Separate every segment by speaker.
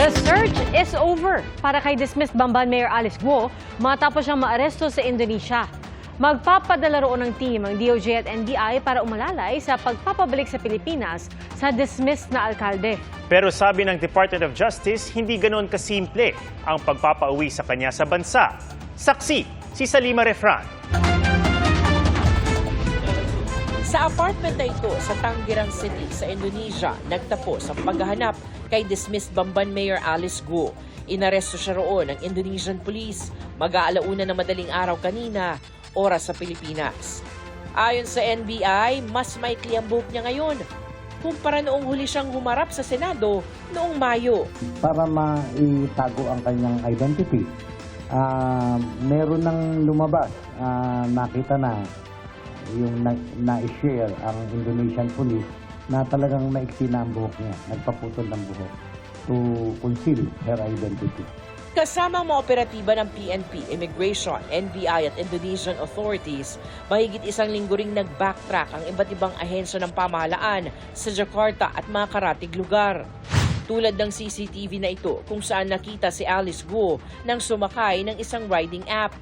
Speaker 1: The search is over para kay dismissed Bamban Mayor Alice Guo matapos siyang maaresto sa Indonesia. Magpapadala roon ng team ang DOJ at NBI para umalalay sa pagpapabalik sa Pilipinas sa dismissed na alkalde.
Speaker 2: Pero sabi ng Department of Justice, hindi ganoon kasimple ang pagpapauwi sa kanya sa bansa. Saksi, si Salima Refran.
Speaker 3: Sa apartment na ito sa Tanggerang City sa Indonesia, nagtapos ang paghahanap kay dismissed Bamban Mayor Alice Guo. Inaresto siya roon ng Indonesian Police mag-aalauna ng madaling araw kanina, oras sa Pilipinas. Ayon sa NBI, mas maikli ang buhok niya ngayon kumpara noong huli siyang humarap sa Senado noong Mayo.
Speaker 4: para maitago ang kanyang identity. Ah, meron nang lumabas, ah, nakita na yung na- na-share ang Indonesian police na talagang maiksi na ang buhok niya, nagpaputol ng buhok to conceal her identity.
Speaker 3: Kasama ang mga operatiba ng PNP, Immigration, NBI at Indonesian authorities, mahigit isang linggo ring nag-backtrack ang iba't ibang ahensya ng pamahalaan sa Jakarta at mga karatig lugar. Tulad ng CCTV na ito kung saan nakita si Alice Guo nang sumakay ng isang riding app.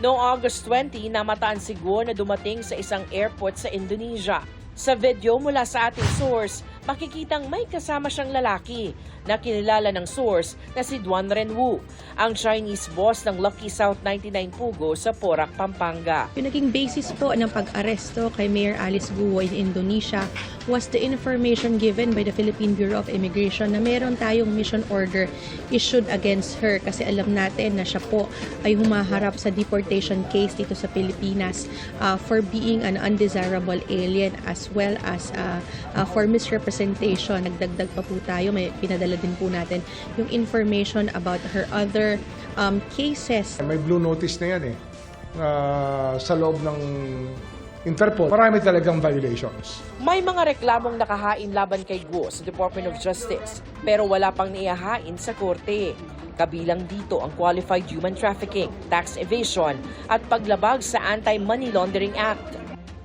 Speaker 3: Noong August 20, namataan si Guo na dumating sa isang airport sa Indonesia. Sa video mula sa ating source, makikitang may kasama siyang lalaki na kinilala ng source na si Duan Renwu, ang Chinese boss ng Lucky South 99 Pugo sa Porac, Pampanga.
Speaker 5: Yung naging basis po ng pag-aresto kay Mayor Alice Guo in Indonesia was the information given by the Philippine Bureau of Immigration na meron tayong mission order issued against her kasi alam natin na siya po ay humaharap sa deportation case dito sa Pilipinas uh, for being an undesirable alien as well as uh, uh, for misrepresentation. Nagdagdag pa po tayo, may pinadala din po natin yung information about her other um, cases
Speaker 6: May blue notice na yan eh. Ah, sa loob ng Interpol. Marami talagang violations.
Speaker 3: May mga reklamong nakahain laban kay Guo sa Department of Justice pero wala pang naihahain sa korte. Kabilang dito ang Qualified Human Trafficking, Tax Evasion at paglabag sa Anti-Money Laundering Act.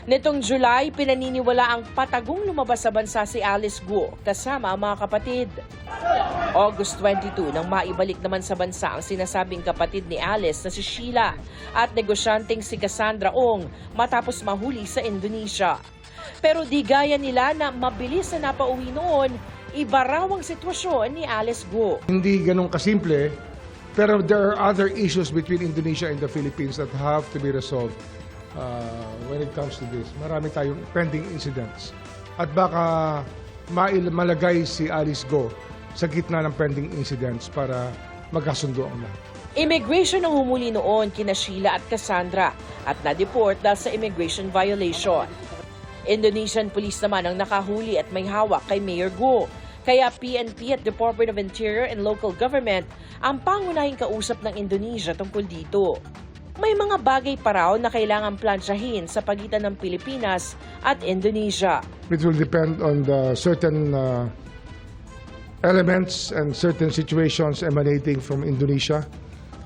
Speaker 3: Nitong July, pinaniniwala ang patagong lumabas sa bansa si Alice Guo kasama ang mga kapatid. August 22 nang maibalik naman sa bansa ang sinasabing kapatid ni Alice na si Sheila at negosyanteng si Cassandra Ong matapos mahuli sa Indonesia. Pero di gaya nila na mabilis na napauwi noon, iba raw ang sitwasyon ni Alice Guo.
Speaker 6: Hindi ganun kasimple, pero there are other issues between Indonesia and the Philippines that have to be resolved uh, when it comes to this. Marami tayong pending incidents. At baka mail- malagay si Alice Go sa gitna ng pending incidents para magkasundo ang lahat.
Speaker 3: Immigration ang humuli noon kina Sheila at Cassandra at na-deport dahil sa immigration violation. Indonesian police naman ang nakahuli at may hawak kay Mayor Guo. Kaya PNP at Department of Interior and Local Government ang pangunahing kausap ng Indonesia tungkol dito. May mga bagay pa raw na kailangan plansyahin sa pagitan ng Pilipinas at Indonesia.
Speaker 6: It will depend on the certain uh, elements and certain situations emanating from Indonesia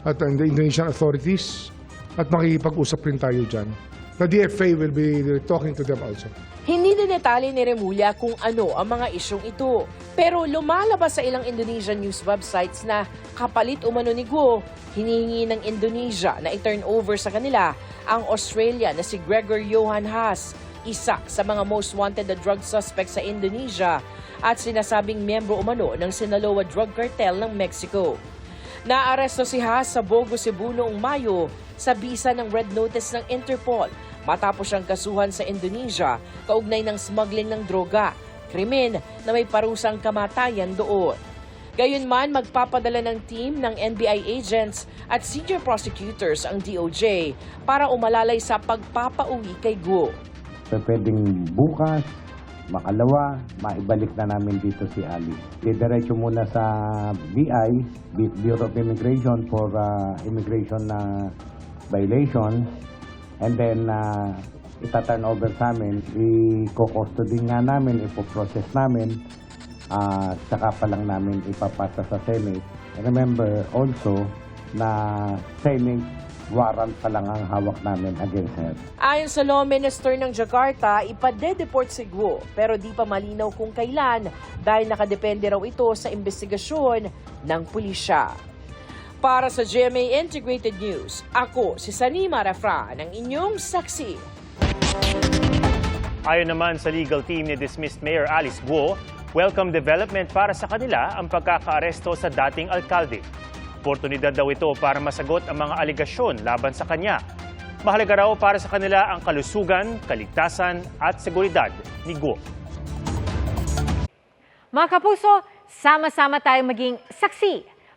Speaker 6: at the Indonesian authorities at makikipag-usap rin tayo dyan. The DFA will be talking to them also.
Speaker 3: Hindi din detalye ni Remulla kung ano ang mga isyong ito. Pero lumalabas sa ilang Indonesian news websites na kapalit umano ni Guo, hinihingi ng Indonesia na i-turn over sa kanila ang Australia na si Gregor Johan Haas, isa sa mga most wanted na drug suspect sa Indonesia at sinasabing miyembro umano ng Sinaloa Drug Cartel ng Mexico. Naaresto si Haas sa Bogo, Cebu noong Mayo sa bisa ng red notice ng Interpol matapos siyang kasuhan sa Indonesia kaugnay ng smuggling ng droga, krimen na may parusang kamatayan doon. Gayunman, magpapadala ng team ng NBI agents at senior prosecutors ang DOJ para umalalay sa pagpapauwi kay Guo.
Speaker 4: Pwedeng bukas, makalawa, maibalik na namin dito si Ali. Didiretso muna sa BI, Bu- Bureau of Immigration for uh, immigration na violation. And then, uh, ita-turn over sa amin, i-custody nga namin, ipoprocess namin, uh, tsaka pa lang namin ipapasa sa Senate. Remember also na Senate warrant pa lang ang hawak namin against her.
Speaker 3: Ayon sa Law Minister ng Jakarta, ipade-deport si Guo pero di pa malinaw kung kailan dahil nakadepende raw ito sa investigasyon ng pulisya. Para sa GMA Integrated News, ako si Sanima Rafra ng inyong saksi.
Speaker 2: Ayon naman sa legal team ni dismissed Mayor Alice Guo, welcome development para sa kanila ang pagkakaaresto sa dating alkalde. Oportunidad daw ito para masagot ang mga aligasyon laban sa kanya. Mahalaga raw para sa kanila ang kalusugan, kaligtasan at seguridad ni Guo.
Speaker 1: Mga kapuso, sama-sama tayong maging saksi.